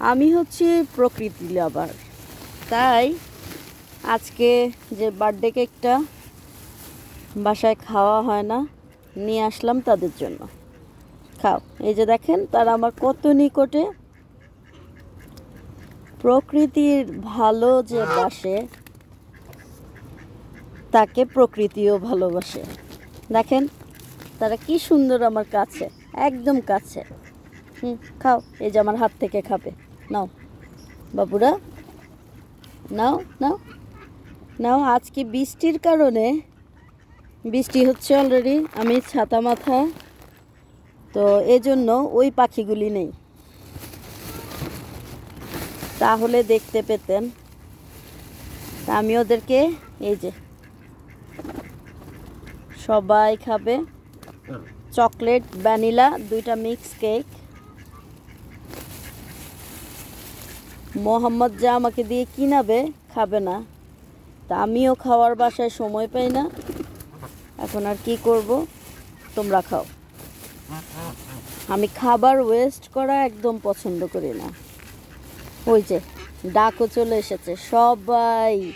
আমি হচ্ছে প্রকৃতি লাভার তাই আজকে যে বার্থডে কেকটা বাসায় খাওয়া হয় না, নিয়ে আসলাম তাদের জন্য। খাও। এই যে দেখেন, তারা আমার কত নিকটে প্রকৃতির ভালো যে বাসে, তাকে প্রকৃতিও ভালোবাসে। দেখেন, তারা কি সুন্দর আমার কাছে, একদম কাছে। হুম, খাও। এই যে আমার হাত থেকে খাবে। নাও বাবুরা। নাও নাও নাও আজকে বৃষ্টির কারণে বৃষ্টি হচ্ছে অলরেডি আমি ছাতা মাথা তো এজন্য ওই পাখিগুলি নেই। তাহলে দেখতে পেতেন তা আমি ওদেরকে এই যে সবাই খাবে। চকলেট ভ্যানিলা দুইটা মিক্স কেক। মোহাম্মদ যা আমাকে দিয়ে কিনাবে, খাবে না। তা আমিও খাওয়ার বাসায় সময় পাই না। এখন আর কি করব? তোমরা খাও। আমি খাবার ওয়েস্ট করা একদম পছন্দ করি না। ওই যে, ডাকও চলে এসেছে। সবাই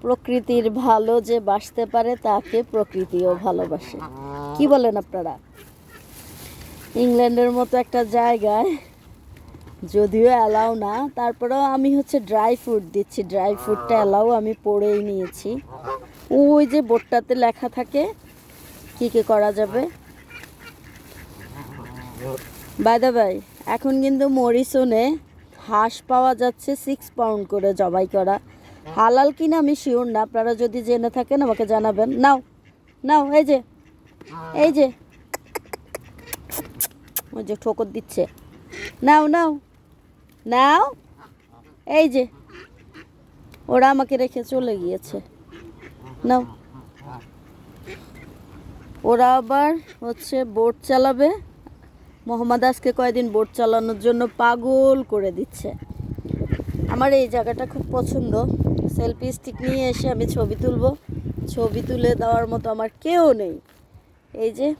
প্রকৃতির ভালো যে বাসতে পারে, তাকে প্রকৃতিও ভালোবাসে। কি বলেন আপনারা? ইংল্যান্ডের মতো একটা জায়গায় যদিও অ্যালাউ না, তারপরেও আমি হচ্ছে ড্রাই ফ্রুট দিচ্ছি ড্রাই ফ্রুটটা অ্যালাউ আমি পড়েই নিয়েছি। ওই যে বোর্ডটাতে লেখা থাকে, কি কি করা যাবে? বাইদা ভাই এখন কিন্তু মরিসনে হাঁস পাওয়া যাচ্ছে সিক্স পাউন্ড করে জবাই করা। হালাল কিনা আমি শিওর না, আপনারা যদি জেনে থাকেন আমাকে জানাবেন। নাও নাও, এই যে এই যে, ওই যে ঠোকর দিচ্ছে। নাও নাও। নাও। এই যে, ওরা আমাকে রেখে চলে গিয়েছে। নাও। ওরা আবার হচ্ছে বোট চালাবে। মোহাম্মদ আজকে কয়দিন বোট চালানোর জন্য পাগল করে দিচ্ছে। আমার এই জায়গাটা খুব পছন্দ। সেলফি স্টিক নিয়ে এসে আমি ছবি তুলব। ছবি তুলে দেওয়ার মতো আমার কেউ নেই। এই যে,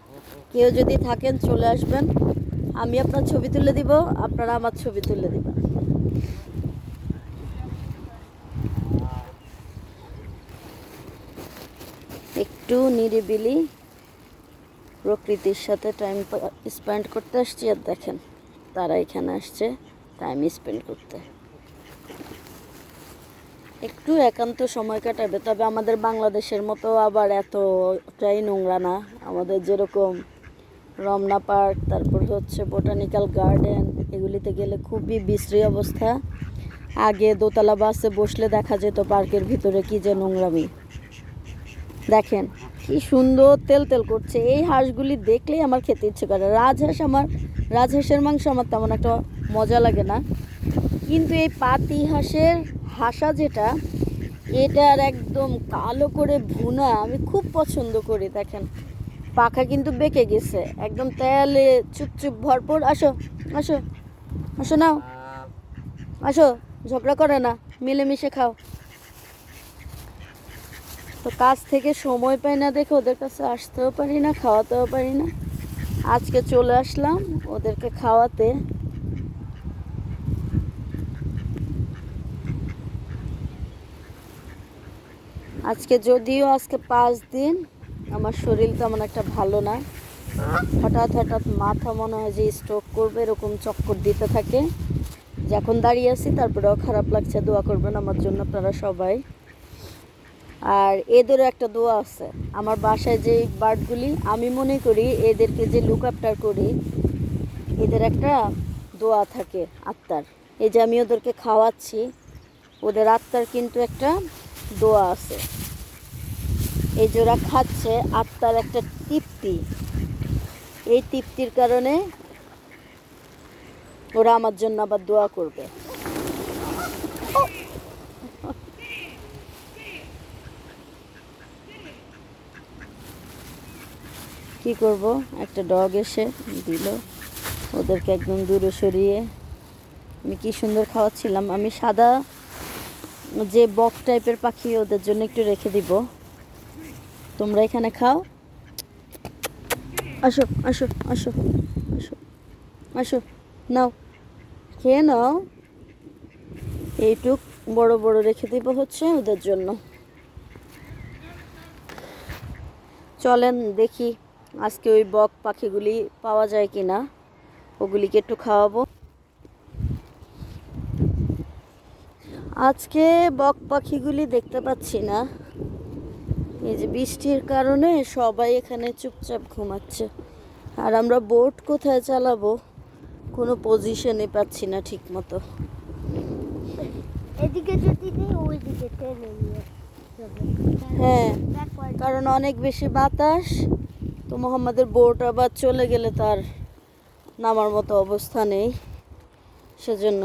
কেউ যদি থাকেন চলে আসবেন। আমি আপনার ছবি তুলে দিব, আপনারা আমার ছবি তুলে দিবেন। একটু নিরিবিলি প্রকৃতির সাথে টাইম স্পেন্ড করতে আসছি, আর দেখেন তারা এখানে আসছে টাইম স্পেন্ড করতে। একটু একান্ত সময় কাটাবে, তবে আমাদের বাংলাদেশের মতো আবার এতটাই নোংরা না। আমাদের যেরকম রমনা পার্ক, তারপর হচ্ছে বোটানিক্যাল গার্ডেন, এগুলিতে গেলে খুবই বিশ্রী অবস্থা। আগে দোতলা বাসে বসলে দেখা যেত পার্কের ভিতরে কি যে নোংরামি। দেখেন, কি সুন্দর তেল তেল করছে। এই হাঁসগুলি দেখলেই আমার খেতে ইচ্ছে করে। রাজহাঁস আমার, রাজহাঁসের মাংস আমার তেমন একটা মজা লাগে না। কিন্তু এই পাতি হাঁসের হাসা যেটা, এটার একদম কালো করে ভুনা আমি খুব পছন্দ করি, দেখেন। পাখা কিন্তু বেঁকে গেছে। একদম তেলে চুপচুপ ভরপুর। আসো আসো আসো নাও। আসো, ঝগড়া করে না, মিলেমিশে খাও। তো কাজ থেকে সময় পাই না দেখে ওদের কাছে আসতেও পারি না, খাওয়াতেও পারি না। আজকে চলে আসলাম ওদেরকে খাওয়াতে। আজকে যদিও আজকে পাঁচ দিন আমার শরীর তেমন একটা ভালো না। হঠাৎ হঠাৎ মাথা মনে হয় যে স্ট্রোক করবে, এরকম চক্কর দিতে থাকে। যখন দাঁড়িয়ে আছি, তারপরেও খারাপ লাগছে, দোয়া করবেন আমার জন্য আপনারা সবাই। আর এদেরও একটা দোয়া আছে, আমার বাসায় যে বার্ডগুলি, আমি মনে করি এদেরকে যে লুক আফটার করি, এদের একটা দোয়া থাকে আত্মার। এই যে আমি ওদেরকে খাওয়াচ্ছি, ওদের আত্মার কিন্তু একটা দোয়া আছে। এই ওরা খাচ্ছে, আত্মার একটা তৃপ্তি। এই তৃপ্তির কারণে ওরা আমার জন্য আবার দোয়া করবে। কি করব? একটা ডগ এসে দিল। ওদেরকে একদম দূরে সরিয়ে আমি কি সুন্দর খাওয়াচ্ছিলাম। আমি সাদা যে বক টাইপের পাখি ওদের জন্য একটু রেখে দিব। তোমরা এখানে খাও। আসো আসো আসো আসো আসো, নাও, খেয়ে নাও। এইটুক বড় বড় রেখে দিব হচ্ছে ওদের জন্য। চলেন দেখি আজকে ওই বক পাখিগুলি পাওয়া যায় কি না ওগুলিকে একটু খাওয়াবো। আজকে বক পাখিগুলি দেখতে পাচ্ছি না। এই যে বৃষ্টির কারণে সবাই এখানে চুপচাপ ঘুমাচ্ছে। আর আমরা বোট কোথায় চালাবো? কোনো পজিশনে পাচ্ছি না ঠিক মতো এদিকে যদি নেই ওইদিকে টেনে নিয়ে হ্যাঁ কারণ অনেক বেশি বাতাস তো মোহাম্মদের বোট আবার চলে গেলে তার নামার মতো অবস্থা নেই সেজন্য।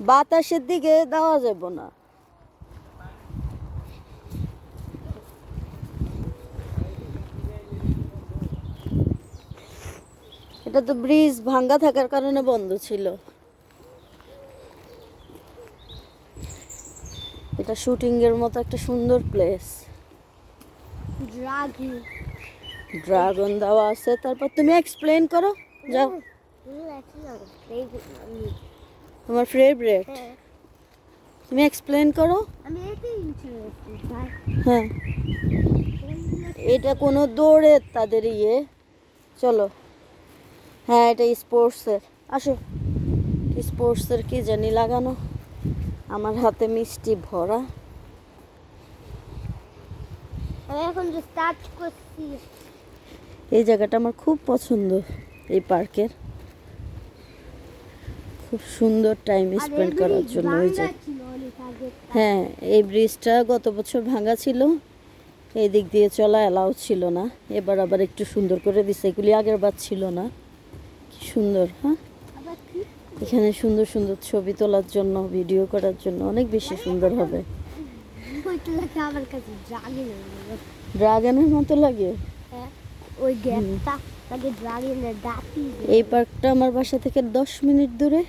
বাতাসের দিকে দেওয়া যাব না। এটা তো ব্রিজ ভাঙ্গা থাকার কারণে বন্ধ ছিল। এটা শুটিং এর মতো একটা সুন্দর প্লেস. ড্রাগন দেওয়া আছে। তারপর তুমি এক্সপ্লেন করো। যাও. তোমার ফেভারিট হ্যাঁ, তুমি এক্সপ্লেন করো। হ্যাঁ। এটা কোনো দৌড়ের তাদের ইয়ে। চলো। হ্যাঁ এটা স্পোর্টসের। আসো। স্পোর্টসের কি জানি লাগানো? আমার হাতে মিষ্টি ভরা। আমি এখন যে স্টার্ট করছি। এই জায়গাটা আমার খুব পছন্দ এই পার্কের। খুব সুন্দর টাইম স্পেন্ড করার জন্য ওই যে। হ্যাঁ এই ব্রিজটা গত বছর ভাঙা ছিল। এই দিক দিয়ে চলা এলাও ছিল না। এবার আবার একটু সুন্দর করে দিছে। এগুলি আগের বার ছিল না। সুন্দর হ্যাঁ? এখানে সুন্দর সুন্দর ছবি তোলার জন্য ভিডিও করার জন্য অনেক বেশি সুন্দর হবে। ড্রাগনের মতো। লাগে? হ্যাঁ, ওই গ্যাপটা লাগে ড্রাগনের দাঁতি এই পার্কটা আমার বাসা থেকে দশ মিনিট দূরে।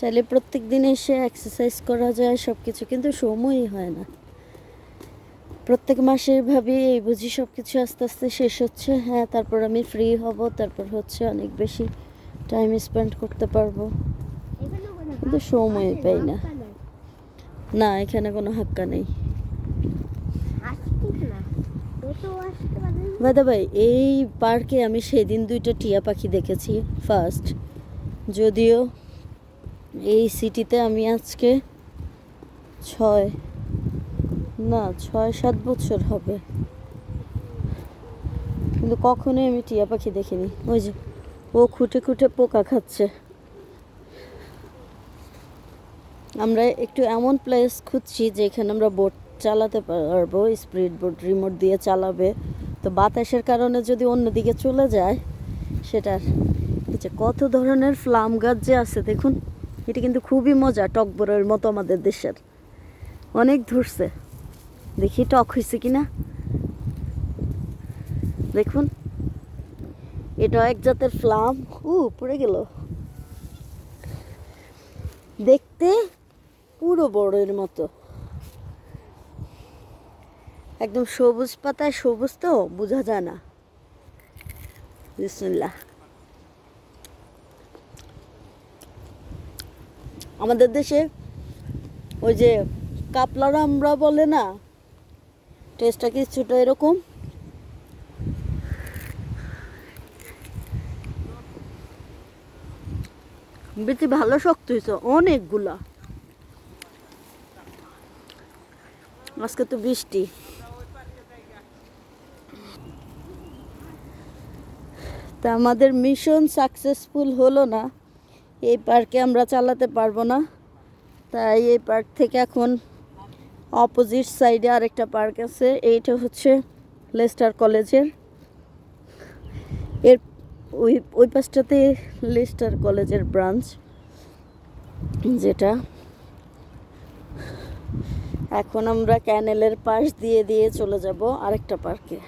চাইলে প্রত্যেক দিন এসে এক্সারসাইজ করা যায় সব কিছু কিন্তু সময়ই হয় না। প্রত্যেক মাসে ভাবি, এই বুঝি সব কিছু আস্তে আস্তে শেষ হচ্ছে হ্যাঁ তারপর আমি ফ্রি হব, তারপর হচ্ছে অনেক বেশি টাইম স্পেন্ড করতে পারব কিন্তু সময় পাই না। না, এখানে কোনো হাক্কা নেই। দাদা ভাই এই পার্কে আমি সেদিন দুইটা টিয়া পাখি দেখেছি ফার্স্ট যদিও এই সিটিতে আমি আজকে ছয় না ছয় সাত বছর হবে। কিন্তু কখনোই আমি টিয়া পাখি দেখিনি। ওই যে, ও খুঁটে খুঁটে পোকা খাচ্ছে। আমরা একটু এমন প্লেস খুঁজছি যেখানে আমরা বোট চালাতে পারব স্পিড বোট রিমোট দিয়ে চালাবে। তো বাতাসের কারণে যদি অন্যদিকে চলে যায় সেটার কত ধরনের ফ্লাম গাছ যে আছে, দেখুন, এটা কিন্তু খুবই মজা, টকবরের মতো আমাদের দেশের। অনেক ধরছে। দেখি টক হয়েছে কিনা। দেখুন, এটা এক জাতের ফ্লাম। উ, পড়ে গেল। দেখতে পুরো বড়ের মতো। একদম সবুজ পাতায় সবুজ তো, বোঝা যায় না। বিসমিল্লাহ। আমাদের দেশে ওই যে কাপলার আমরা বলে না টেস্টটা কিছুটা এরকম? বেশি ভালো শক্ত হয়েছে, অনেকগুলা। আজকে তো বৃষ্টি। তা আমাদের মিশন সাকসেসফুল হলো না। এই পার্কে আমরা চালাতে পারব না। তাই এই পার্ক থেকে এখন অপোজিট সাইডে আরেকটা পার্ক আছে, এইটা হচ্ছে লেস্টার কলেজের। এর ওই ওই পাশটাতে লেস্টার কলেজের ব্রাঞ্চ, যেটা এখন আমরা ক্যানেলের পাশ দিয়ে দিয়ে চলে যাব আরেকটা পার্কে।